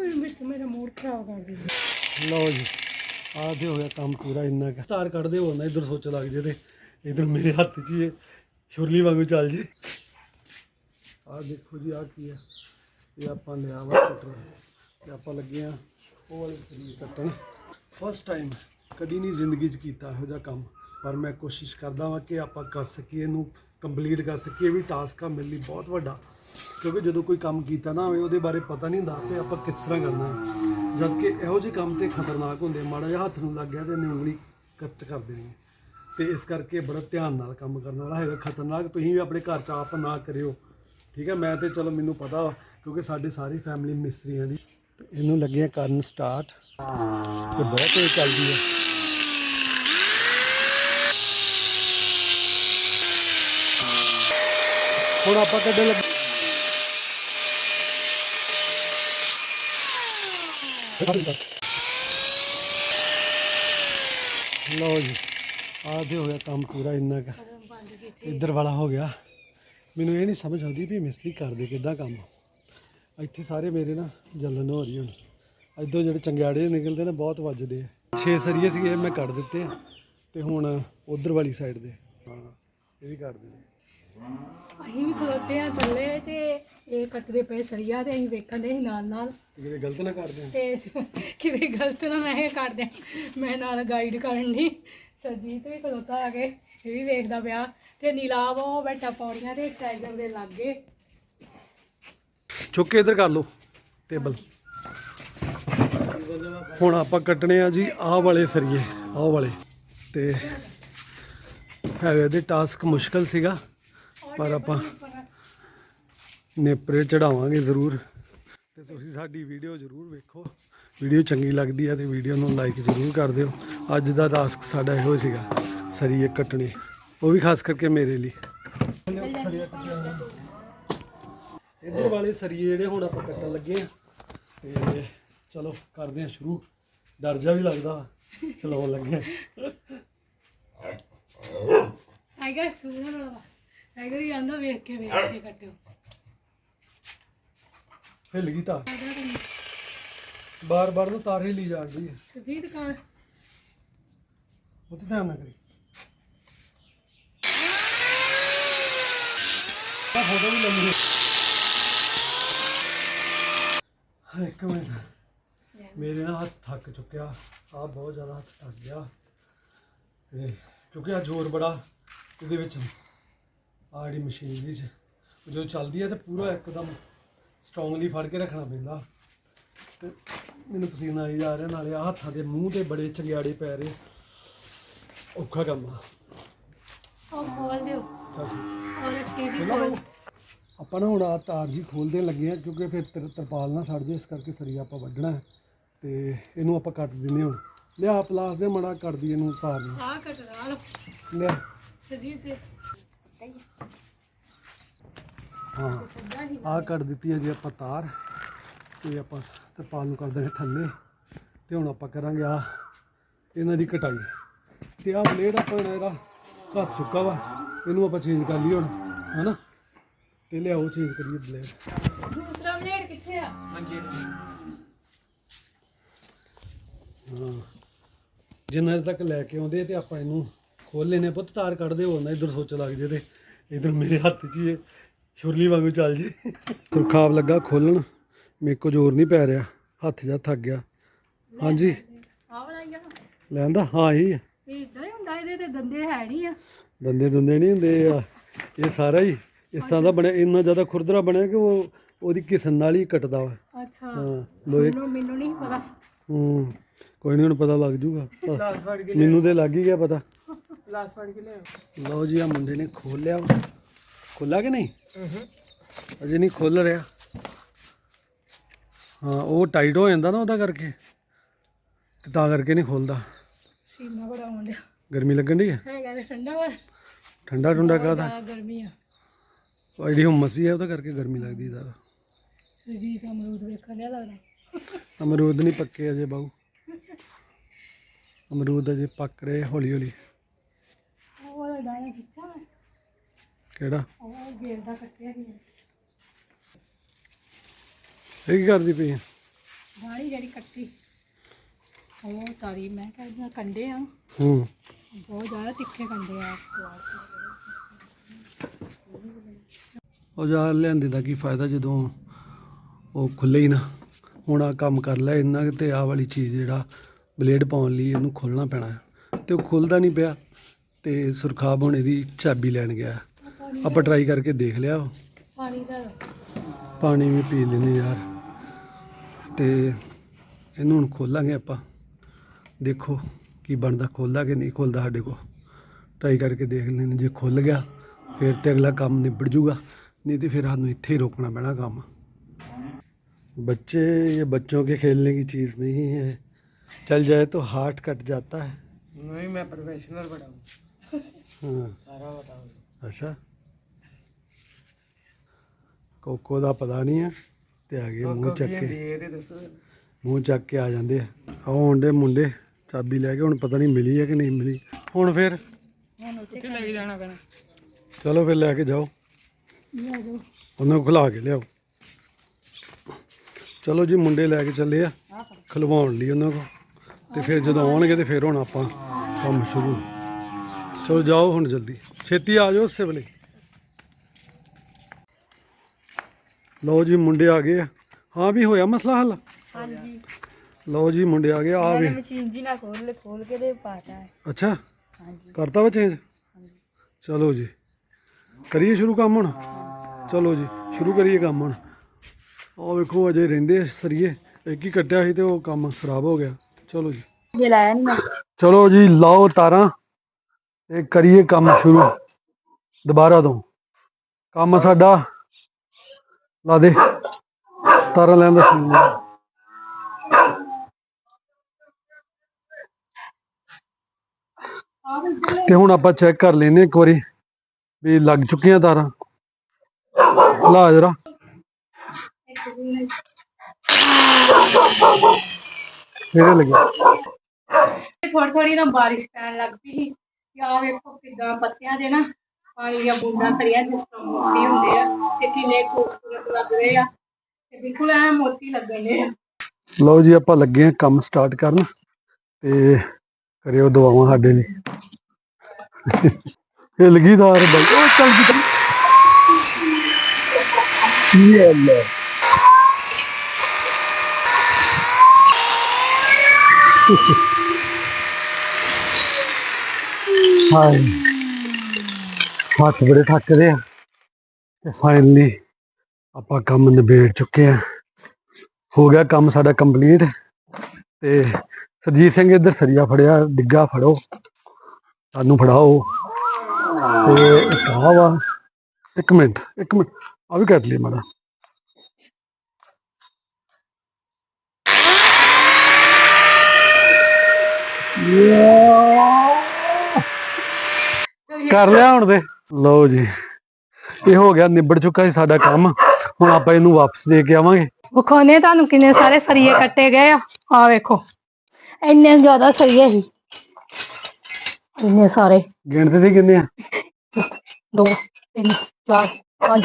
ਵਿੱਚ ਮੇਰਾ ਮੂਡ ਖਰਾਬ ਕਰ ਦਿੱਤਾ ਲਓ ਜੀ ਆਹ ਤੇ ਹੋਇਆ ਕੰਮ ਪੂਰਾ ਇੰਨਾ ਕੁ। ਤਾਰ ਕੱਢਦੇ ਹੋਰ ਨਾ ਇਧਰ ਸੋਚ ਲੱਗ ਜੇ ਤੇ ਇਧਰ ਮੇਰੇ ਹੱਥ 'ਚ ਹੀ ਇਹ ਛੁਰਲੀ ਵਾਂਗੂ ਚੱਲ ਜੇ। ਆਹ ਦੇਖੋ ਜੀ ਆਹ ਕੀ ਹੈ ਇਹ ਆਪਾਂ ਲਿਆ ਵਾ ਕਟਰ ਤੇ ਆਪਾਂ ਲੱਗੇ ਆ ਉਹ ਵਾਲੇ ਸਰੀਰ ਕੱਟਣ। ਫਸਟ ਟਾਈਮ ਕਦੀ ਨਹੀਂ ਜ਼ਿੰਦਗੀ 'ਚ ਕੀਤਾ ਇਹੋ ਜਿਹਾ ਕੰਮ। ਪਰ ਮੈਂ ਕੋਸ਼ਿਸ਼ ਕਰਦਾ ਵਾਂ ਕਿ ਆਪਾਂ ਕਰ ਸਕੀਏ ਇਹਨੂੰ ਕੰਪਲੀਟ ਕਰ ਸਕੀਏ ਇਹ ਵੀ ਟਾਸਕ ਆ ਮੇਰੇ ਲਈ ਬਹੁਤ ਵੱਡਾ। ਕਿਉਂਕਿ ਜਦੋਂ ਕੋਈ ਕੰਮ ਕੀਤਾ ਨਾ ਹੋਵੇ ਉਹਦੇ ਬਾਰੇ ਪਤਾ ਨਹੀਂ ਹੁੰਦਾ ਕਿ ਆਪਾਂ ਕਿਸ ਤਰ੍ਹਾਂ ਕਰਨਾ ਹੈ। ਜਦ ਕਿ ਇਹੋ ਜਿਹੇ ਕੰਮ ਤੇ ਖਤਰਨਾਕ ਹੁੰਦੇ ਮਾੜਾ ਜਿਹਾ ਹੱਥ ਨੂੰ ਲੱਗ ਗਿਆ ਤੇ ਇਹਨੇ ਉਂਗਲੀ ਕੱਚ ਕਰ ਦੇਣੀ ਹੈ। ਤੇ ਇਸ ਕਰਕੇ ਬੜਾ ਧਿਆਨ ਨਾਲ ਕੰਮ ਕਰਨ ਵਾਲਾ ਹੈਗਾ। ਖਤਰਨਾਕ ਤੁਸੀਂ ਵੀ ਆਪਣੇ ਘਰ 'ਚ ਆਪ ਨਾ ਕਰਿਓ। ਠੀਕ ਹੈ ਮੈਂ ਤੇ ਚਲੋ ਮੈਨੂੰ ਪਤਾ ਵਾ, ਕਿਉਂਕਿ ਸਾਡੀ ਸਾਰੀ ਫੈਮਿਲੀ ਮਿਸਤਰੀਆਂ ਦੀ। ਇਹਨੂੰ ਲੱਗੇ ਕਰਨ ਸਟਾਰਟ ਤੇ ਬਹੁਤ ਤੇਜ਼ ਚੱਲਦੀ ਹੈ। ਹੁਣ ਆਪਾਂ ਕੱਢਣ ਲੱਗੇ। ਲਓ ਜੀ, ਆਹ ਹੋਇਆ ਕੰਮ ਪੂਰਾ ਇੰਨਾ ਕੁ। ਇੱਧਰ ਵਾਲਾ ਹੋ ਗਿਆ। ਮੈਨੂੰ ਇਹ ਨਹੀਂ ਸਮਝ ਆਉਂਦੀ ਵੀ ਮਿਸਤਰੀ ਕਰਦੇ ਕਿੱਦਾਂ ਕੰਮ। ਇੱਥੇ ਸਾਰੇ ਮੇਰੇ ਨਾ ਜਲਨ ਹੋ ਰਹੀ ਹੁਣ। ਇੱਧਰੋਂ ਜਿਹੜੇ ਚੰਗਿਆੜੇ ਨਿਕਲਦੇ ਨੇ, ਬਹੁਤ ਵੱਜਦੇ ਆ। ਛੇ ਸਰੀਏ ਸੀਗੇ, ਇਹ ਮੈਂ ਕੱਢ ਦਿੱਤੇ ਆ। ਤੇ ਹੁਣ ਉਧਰ ਵਾਲੀ ਸਾਈਡ ਦੇ। ਹਾਂ, ਇਹ ਵੀ ਕੱਢ ਦਿੱਤੇ ਅਸੀਂ ਵੀ ਖਲੋਤੇ ਆ ਥੱਲੇ ਤੇ ਇਹ ਕੱਟਦੇ ਪਏ ਸਰੀਆ ਤੇ ਅਸੀਂ ਵੇਖਣ ਦੇ ਸੀ ਨਾਲ ਨਾਲ। ਕਿਤੇ ਗਲਤ ਨਾ ਕਰਦੇ ਤੇ ਕਿਤੇ ਗਲਤ ਨਾ ਮੈਂ ਇਹ ਕਰ ਦਿਆਂ ਮੈਂ ਨਾਲ ਗਾਈਡ ਕਰਨ ਦੀ ਸਰਜੀਤ ਵੀ ਖਲੋਤਾ ਆ ਕੇ ਇਹ ਵੀ ਵੇਖਦਾ ਪਿਆ। ਤੇ ਨੀਲਾਵ ਉਹ ਬੈਠਾ ਪੌੜੀਆਂ ਤੇ ਟਾਈਗਰ ਦੇ ਲਾਗੇ। ਚੁੱਕ ਕੇ ਇੱਧਰ ਕਰ ਲਓ ਟੇਬਲ ਹੁਣ ਆਪਾਂ ਕੱਟਣੇ ਆ ਜੀ ਆਹ ਵਾਲੇ ਸਰੀਏ ਆਹ ਵਾਲੇ। ਤੇ ਹੈਗੇ ਦੇ ਟਾਸਕ ਮੁਸ਼ਕਲ ਸੀਗਾ। ਪਰ ਆਪਾਂ ਨੇਪਰੇ ਚੜਾਵਾਂਗੇ ਜ਼ਰੂਰ। ਤੇ ਤੁਸੀਂ ਸਾਡੀ ਵੀਡੀਓ ਜ਼ਰੂਰ ਵੇਖੋ। ਵੀਡੀਓ ਚੰਗੀ ਲੱਗਦੀ ਹੈ ਤੇ ਵੀਡੀਓ ਨੂੰ ਲਾਈਕ ਜ਼ਰੂਰ ਕਰ ਦਿਓ। ਅੱਜ ਦਾ ਟਾਸਕ ਸਾਡਾ ਇਹੋ ਸੀਗਾ ਸਰੀਏ ਕੱਟਣੇ। ਉਹ ਵੀ ਖਾਸ ਕਰਕੇ ਮੇਰੇ ਲਈ। ਇੱਧਰ ਵਾਲੇ ਸਰੀਏ ਜਿਹੜੇ ਹੁਣ ਆਪਾਂ ਕੱਟਣ ਲੱਗੇ ਆ। ਤੇ ਚਲੋ ਕਰਦੇ ਆ ਸ਼ੁਰੂ। ਡਰ ਜਾ ਵੀ ਲੱਗਦਾ ਵਾ, ਚਲਾਉਣ ਲੱਗੇ ਆ। ਟਾਈਗਰ ਸੁਣਨ ਵਾਲਾ ਟਾਈਗਰ ਹੀ ਆਂਦਾ ਵੇਖ ਕੇ ਵੇਖ ਕੇ ਕੱਟਿਓ। ਹਿੱਲ ਗਈ ਤਾਰ ਬਾਰ ਬਾਰ ਨੂੰ ਤਾਰ ਹਿੱਲੀ ਜਾਂਦੀ ਹੈ ਸਰਜੀਤ ਕੌਣ ਉਹ ਤੇ ਧਿਆਨ ਨਾ ਕਰੀ। ਆ ਫੋਟੋ ਵੀ ਲੈਣੀ ਹੈ ਇੱਕ ਮਿੰਟ। ਮੇਰੇ ਨਾਲ ਹੱਥ ਥੱਕ ਚੁੱਕਿਆ। ਆ ਬਹੁਤ ਜ਼ਿਆਦਾ ਹੱਥ ਥੱਕ ਗਿਆ। ਤੇ ਕਿਉਂਕਿ ਆ ਜ਼ੋਰ ਬੜਾ ਇਹਦੇ ਵਿੱਚ। ਆ ਜਿਹੜੀ ਮਸ਼ੀਨਰੀ 'ਚ। ਜਦੋਂ ਚੱਲਦੀ ਹੈ ਤੇ ਪੂਰਾ ਇੱਕਦਮ ਸਟਰੋਂਗਲੀ ਫੜ ਕੇ ਰੱਖਣਾ ਪੈਂਦਾ। ਤੇ ਮੈਨੂੰ ਪਸੀਨਾ ਆਈ ਜਾ ਰਿਹਾ ਨਾਲੇ ਆਹ ਹੱਥਾਂ ਦੇ ਮੂੰਹ ਤੇ ਬੜੇ ਚੰਗਿਆੜੇ ਪੈ ਰਹੇ। ਔਖਾ ਕੰਮ ਆ। ਉਹ ਖੋਲ ਦਿਓ। ਚੱਲ। ਔਰ ਸੀਜੀ ਚਲੋ। ਖੋਲ। ਆਪਾਂ ਨਾ ਹੁਣ ਆ ਤਾਰ ਜੀ ਖੋਲਦੇ ਲੱਗੇ ਆ ਕਿਉਂਕਿ ਫਿਰ ਤਰ- ਤਰਪਾਲ ਨਾ ਸੜ ਜੇ ਇਸ ਕਰਕੇ ਸਰੀਆ ਆਪਾਂ ਵੱਢਣਾ। ਹੈ ਤੇ ਇਹਨੂੰ ਆਪਾਂ ਕੱਟ ਦਿੰਨੇ ਹੁਣ ਲਿਆ ਪਲਾਸ ਦੇ ਮੜਾ ਕੱਟਦੀ ਇਹਨੂੰ ਤਾਰ ਨੂੰ। ਆ ਕੱਟ ਨਾਲ ਲਿਆ। ਸਰਜੀਤ ਤੇ ਹਾਂ ਖੱਡਾ ਹੀ ਆ ਕੱਟ ਦਿੱਤੀ ਹੈ ਜੀ ਆਪਾਂ ਤਾਰ ਤੇ ਆਪਾਂ ਤਰਪਾਲ ਨੂੰ ਕਰ ਦਾਂਗੇ ਥੱਲੇ ਤੇ ਹੁਣ ਆਪਾਂ ਕਰਾਂਗੇ ਆ ਇਹਨਾਂ ਦੀ ਕਟਾਈ। ਤੇ ਆ ਬਲੇਡ ਆਪਾਂ ਇਹਦਾ ਘਸ ਚੁੱਕਾ ਵਾ ਇਹਨੂੰ ਆਪਾਂ ਚੇਂਜ ਕਰ ਲਈ ਹੁਣ ਹੈਨਾ? ਤੇ ਲਿਆਓ ਚੇਂਜ ਕਰੀਏ ਬਲੇਡ ਦੂਸਰਾ ਬਲੇਡ ਕਿੱਥੇ ਆ? ਹਾਂ। ਜਿੰਨਾ ਤੱਕ ਲੈ ਕੇ ਆਉਂਦੇ ਤੇ ਆਪਾਂ ਇਹਨੂੰ ਖੋਲ ਲੈਨੇ ਪੁੱਤ ਤਾਰ ਕੱਢਦੇ ਹੋਰ ਨਾ ਇਧਰ ਸੋਚ ਲੱਗ ਜੇ ਤੇ। ਇਧਰ ਮੇਰੇ ਹੱਥ 'ਚ ਹੀ ਛੁਰਲੀ ਵਾਂਗੂ ਚੱਲ ਜੇ। ਸੁਰਖਾਬ ਲੱਗਾ ਖੋਲਣ। ਮੇਰੇ ਕੋ ਜ਼ੋਰ ਨਹੀਂ ਪੈ ਰਿਹਾ। ਹੱਥ ਜਾ ਥੱਕ ਗਿਆ। ਹਾਂਜੀ। ਆ ਆ ਲੈਂਦਾ? ਹਾਂ ਹੀ। ਇਹ ਇਦਾਂ ਹੀ ਹੁੰਦਾ ਇਹਦੇ ਤੇ ਦੰਦੇ ਹੈ ਨਹੀਂ ਆ। ਦੰਦੇ ਦੁੰਦੇ ਨਹੀਂ ਹੁੰਦੇ ਆ। ਇਹ ਸਾਰਾ ਹੀ। ਇਸ ਤਰ੍ਹਾਂ ਦਾ ਬਣਿਆ ਇੰਨਾ ਜ਼ਿਆਦਾ ਖੁਰਦਰਾ ਬਣਿਆ ਕਿ ਉਹ ਉਹਦੀ ਕਿਸਨ ਨਾਲ ਹੀ ਕੱਟਦਾ ਵਾ। ਅੱਛਾ। ਹਾਂ ਮੈਨੂੰ ਮੈਨੂੰ ਨਹੀਂ ਪਤਾ। ਹੂੰ ਕੋਈ ਨਹੀਂ ਹੁਣ ਪਤਾ ਲੱਗ ਜੂਗਾ। ਮੈਨੂੰ ਤੇ ਲੱਗ ਹੀ ਗਿਆ ਪਤਾ। ਲਾਸ ਫੜ ਕੇ ਲਓ ਜੀ ਆ ਮੁੰਡੇ ਨੇ ਖੋਲ ਲਿਆ। ਵਾ। ਖੋਲਾ ਕਿ ਨਹੀਂ? ਅਜੇ ਨਹੀਂ ਖੋਲ ਰਿਹਾ। ਹਾਂ ਉਹ ਟਾਈਟ ਹੋ ਜਾਂਦਾ ਨਾ ਉਹਦਾ ਕਰਕੇ। ਤੇ ਤਾਂ ਕਰਕੇ ਨਹੀਂ ਖੋਲਦਾ। ਸੀਨਾ ਬੜਾ ਆਉਂਦਾ ਗਰਮੀ ਲੱਗਣ ਦੀ ਹੈ ਹੈਗਾ ਤੇ ਠੰਡਾ ਠੰਡਾ ਠੰਡਾ ਕਾਹਦਾ? ਗਰਮੀ ਆ। ਉਹ ਜਿਹੜੀ ਹੁਮਸ ਹੀ ਹੈ ਉਹਦਾ ਕਰਕੇ ਗਰਮੀ ਲੱਗਦੀ ਜ਼ਿਆਦਾ। ਸਰਜੀਤ ਅਮਰੂਦ ਵੇਖਣ ਲਿਆ ਲੱਗਦਾ। ਅਮਰੂਦ ਨਹੀਂ ਪੱਕੇ ਅਜੇ ਬਾਊ। ਅਮਰੂਦ ਅਜੇ ਪੱਕ ਰਹੇ ਹੌਲੀ ਹੌਲੀ ਉਹ ਵਾਲਾ ਡਾਇਆ ਖਿੱਚਾ ਮੈਂ ਕਿਹੜਾ? ਉਹ ਗੇਰ ਦਾ ਕੱਟਿਆ ਸੀ ਇਹ ਕੀ ਕਰਦੀ ਪਈ ਹੈ? ਗਾੜੀ ਜਿਹੜੀ ਕੱਟੀ। ਉਹ ਤਾਰੀ ਮੈਂ ਕਹਿੰਦਾ ਕੰਡੇ ਆ। ਹੂੰ। ਬਹੁਤ ਜ਼ਿਆਦਾ ਤਿੱਖੇ ਕੰਡੇ ਆ। ਉਹ ਜਾ ਲਿਆਂਦੇ ਦਾ ਕੀ ਫਾਇਦਾ ਜਦੋਂ ਉਹ ਖੁੱਲੇ ਹੀ ਨਾ। ਹੁਣ ਆ ਕੰਮ ਕਰ ਲੈ ਇੰਨਾ ਕੁ ਤੇ ਆਹ ਵਾਲੀ ਚੀਜ਼ ਜਿਹੜਾ ਬਲੇਡ ਪਾਉਣ ਲਈ ਇਹਨੂੰ ਖੋਲਣਾ ਪੈਣਾ। ਤੇ ਉਹ ਖੁੱਲਦਾ ਨਹੀਂ ਪਿਆ ਤੇ ਸੁਰਖਾਬ ਹੁਣ ਇਹਦੀ ਚਾਬੀ ਲੈਣ ਗਿਆ। ਆਪਾਂ ਟਰਾਈ ਕਰਕੇ ਦੇਖ ਲਿਆ ਵਾ। ਪਾਣੀ ਦਾ ਪਾਣੀ ਵੀ ਪੀ ਲੈਂਦੇ ਯਾਰ ਤੇ ਇਹਨੂੰ ਹੁਣ ਖੋਲਾਂਗੇ ਆਪਾਂ ਦੇਖੋ ਕੀ ਬਣਦਾ ਖੋਲਦਾ ਕਿ ਨਹੀਂ ਖੋਲਦਾ ਸਾਡੇ ਕੋਲ ਟਰਾਈ ਕਰਕੇ ਦੇਖ ਲੈਂਦੇ ਜੇ ਖੁੱਲ ਗਿਆ ਫਿਰ ਤੇ ਅਗਲਾ ਕੰਮ ਨਿਬੜ ਜੂਗਾ नहीं तो फिर हमें इतने ही रोकना पैना काम बच्चे ये बच्चों के खेलने की चीज़ नहीं है चल जाए तो हार्ट कट जाता है नहीं मैं प्रोफेशनल बड़ा हूँ हाँ सारा बताओ ਅੱਛਾ ਕੋਕੋ ਦਾ ਪਤਾ ਨਹੀਂ ਹੈ ਤੇ ਆ ਗਏ ਮੂੰਹ ਚੱਕ ਕੇ। ਮੂੰਹ ਚੱਕ ਕੇ ਆ ਜਾਂਦੇ ਆ। ਆਉਣ ਦੇ ਮੁੰਡੇ, ਚਾਬੀ ਲੈ ਕੇ ਹੁਣ ਪਤਾ ਨਹੀਂ ਮਿਲੀ ਹੈ ਕਿ ਨਹੀਂ ਮਿਲੀ। ਹੁਣ ਫਿਰ? ਕਿੱਥੇ ਲੈ ਕੇ ਜਾਣਾ ਪੈਣਾ ਚਲੋ ਫਿਰ ਲੈ ਕੇ ਜਾਓ। ਲੈ ਜਾਓ ਉਹਨਾਂ ਨੂੰ ਖਿਲਾ ਕੇ ਲਿਆਓ। ਚਲੋ ਜੀ, ਮੁੰਡੇ ਲੈ ਕੇ ਚੱਲੇ ਆ ਆਹ ਖਲਵਾਉਣ ਲਈ ਉਹਨਾਂ ਕੋ ਤੇ ਫਿਰ ਜਦੋਂ ਆਉਣਗੇ ਤੇ ਫਿਰ ਹੁਣ ਆਪਾਂ ਕੰਮ ਸ਼ੁਰੂ। ਚਲੋ ਜਾਓ ਹੁਣ ਜਲਦੀ। ਛੇਤੀ ਆ ਜਾਓ ਉਸੇ ਵੇਲੇ। ਲਓ ਜੀ ਮੁੰਡੇ ਆ ਗਏ ਹਾਂ ਵੀ ਹੋਇਆ ਮਸਲਾ ਹੱਲ? ਹਾਂਜੀ। ਲਓ ਜੀ ਮੁੰਡੇ ਆ ਗਏ ਆ ਵੀ। ਮਸ਼ੀਨ ਜੀ ਨਾਲ ਖੋਲ ਲੈ ਖੋਲ ਕੇ ਤੇ ਪਾਤਾ ਹੈ। ਅੱਛਾ ਹਾਂਜੀ। ਕਰਤਾ ਵਾ ਚੇਂਜ ਚਲੋ ਜੀ। ਕਰੀਏ ਸ਼ੁਰੂ ਕੰਮ ਹੁਣ? ਚਲੋ ਜੀ ਸ਼ੁਰੂ ਕਰੀਏ ਕੰਮ ਹੁਣ। ਆ ਵੇਖੋ ਅਜੇ ਰਹਿੰਦੇ ਸਰੀਏ। ਇੱਕ ਹੀ ਕੱਟਿਆ ਸੀ ਤੇ ਉਹ ਕੰਮ ਖਰਾਬ ਹੋ ਗਿਆ। ਚਲੋ ਜੀ। ਚਲੋ ਜੀ ਲਾਓ ਤਾਰਾਂ ਤੇ ਕਰੀਏ ਕੰਮ ਸ਼ੁਰੂ। ਦੁਬਾਰਾ ਤੋਂ। ਕੰਮ ਸਾਡਾ ਲਾ ਦੇ। ਤਾਰਾਂ ਲੈਣ ਦਾ ਸ਼ੁਰੂ ਤੇ ਹੁਣ ਆਪਾਂ ਚੈੱਕ ਕਰ ਲੈਨੇ ਇੱਕ ਵਾਰੀ ਵੀ ਲੱਗ ਚੁੱਕੀਆਂ ਤਾਰਾਂ। ਲਾ ਜਰਾ। ਕਿਹੜੇ ਲੱਗਿਆ ਥੋੜੀ ਥੋੜੀ ਨਾ ਬਾਰਿਸ਼ ਪੈਣ ਲੱਗ ਪਈ ਸੀ। ਵੇਖੋ ਕਿਦਾਂ ਪੱਤਿਆਂ ਦੇ ਨਾ। ਪਾਣੀ ਦੀਆਂ ਬੂੰਦਾਂ ਖੜੀਆਂ ਜਿਸ ਤਰ੍ਹਾਂ ਮੋਤੀ ਹੁੰਦੇ ਆ ਤੇ ਕਿੰਨੇ ਖੂਬਸੂਰਤ ਲੱਗ ਰਹੇ ਆ। ਤੇ ਬਿਲਕੁਲ ਐ ਮੋਤੀ ਲੱਗਣ ਦੇ ਆ। ਲਓ ਜੀ, ਆਪਾਂ ਲੱਗੇ ਆ ਕੰਮ ਸਟਾਰਟ ਕਰਨ ਤੇ ਕਰਿਓ ਦੁਆਵਾਂ ਸਾਡੇ ਲਈ। ਇਹ ਲਗੀਦਾਰ ਬਾਈ। ਉਹ ਚੱਲ ਗਈ ਚੱਲ ਯਾ ਅੱਲਾ ਹਾਏ। ਹੱਥ ਬੜੇ ਥੱਕਦੇ ਆ। ਤੇ ਫਾਈਨਲੀ ਆਪਾਂ ਕੰਮ ਨਿਬੇੜ ਚੁੱਕੇ ਆ। ਹੋ ਗਿਆ ਕੰਮ ਸਾਡਾ ਕੰਪਲੀਟ ਤੇ ਸਰਜੀਤ ਸਿੰਘ ਇੱਧਰ ਸਰੀਆ ਫੜਿਆ, ਡਿੱਗਾ ਫੜੋ। ਸਾਨੂੰ ਫੜਾਓ। ਤੇ ਇੱਕ ਵਾ, ਇੱਕ ਮਿੰਟ ਇੱਕ ਮਿੰਟ ਆ ਵੀ ਕੱਟ ਲਈ ਮਾੜਾ। ਕਰ ਲਿਆ ਹੁਣ ਤੇ। ਲਓ ਜੀ। ਇਹ ਹੋ ਗਿਆ ਨਿਬੜ ਚੁੱਕਾ ਸੀ ਸਾਡਾ ਕੰਮ। ਹੁਣ ਆਪਾਂ ਇਹਨੂੰ ਵਾਪਸ ਦੇ ਕੇ ਆਵਾਂਗੇ। ਵਿਖਾਉਣੇ ਤੁਹਾਨੂੰ ਕਿੰਨੇ ਸਾਰੇ ਸਰੀਏ ਕੱਟੇ ਗਏ ਆ। ਆ ਵੇਖੋ ਇੰਨੇ ਜ਼ਿਆਦਾ ਸਰੀਏ ਸੀ। ਇੰਨੇ ਸਾਰੇ। ਗਿਣਦੇ ਸੀ ਕਿੰਨੇ ਆ? ਦੋ ਤਿੰਨ ਚਾਰ ਪੰਜ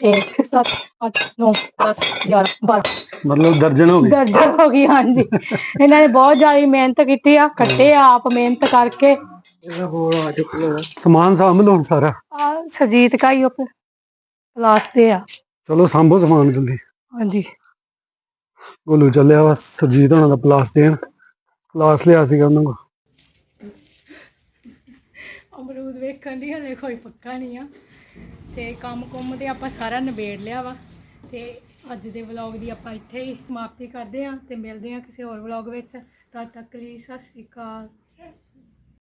ਛੇ ਸੱਤ ਅੱਠ ਨੌ ਦਸ ਗਿਆਰਾਂ ਬਾਰਾਂ। ਮਤਲਬ ਦਰਜਨ ਹੋ ਗਏ। ਦਰਜਨ ਹੋ ਗਈ ਹਾਂਜੀ। ਇਹਨਾਂ ਨੇ ਬਹੁਤ ਜ਼ਿਆਦਾ ਮਿਹਨਤ ਕੀਤੀ ਆ ਕੱਟੇ ਆ ਆਪ ਮਿਹਨਤ ਕਰਕੇ। ਸਮਾਨ ਸਾਂਭ ਲਓ ਹੁਣ ਸਾਰਾ। ਆ ਸਜੀਤ ਕਾ ਹੀ ਉਹ ਕਲਾਸ ਦੇ ਆ। ਚਲੋ ਸਾਂਭੋ ਸਮਾਨ ਜਲਦੀ। ਹਾਂਜੀ। ਗੋਲੂ ਚੱਲਿਆ ਵਾ ਸਰਜੀਤ ਹੋਣਾ ਦਾ ਪਲਾਸ ਦੇਣ। ਕਲਾਸ ਲਿਆ ਸੀਗਾ ਉਹਨਾਂ ਕੋ ਅਮਰੂਦ ਵੇਖਣ ਦੀ ਹਲੇ ਕੋਈ ਪੱਕਾ ਨਹੀਂ ਆ। ਤੇ ਕੰਮ ਕੁੰਮ ਤੇ ਆਪਾਂ ਸਾਰਾ ਨਿਬੇੜ ਲਿਆ ਵਾ। ਤੇ ਅੱਜ ਦੇ ਵਲੌਗ ਦੀ ਆਪਾਂ ਇੱਥੇ ਹੀ ਸਮਾਪਤੀ ਕਰਦੇ ਆ ਤੇ ਮਿਲਦੇ ਆ ਕਿਸੇ ਹੋਰ ਵਲੌਗ ਵਿੱਚ। ਤਦ ਤੱਕ ਲਈ ਸਤਿ ਸ਼੍ਰੀ ਅਕਾਲ।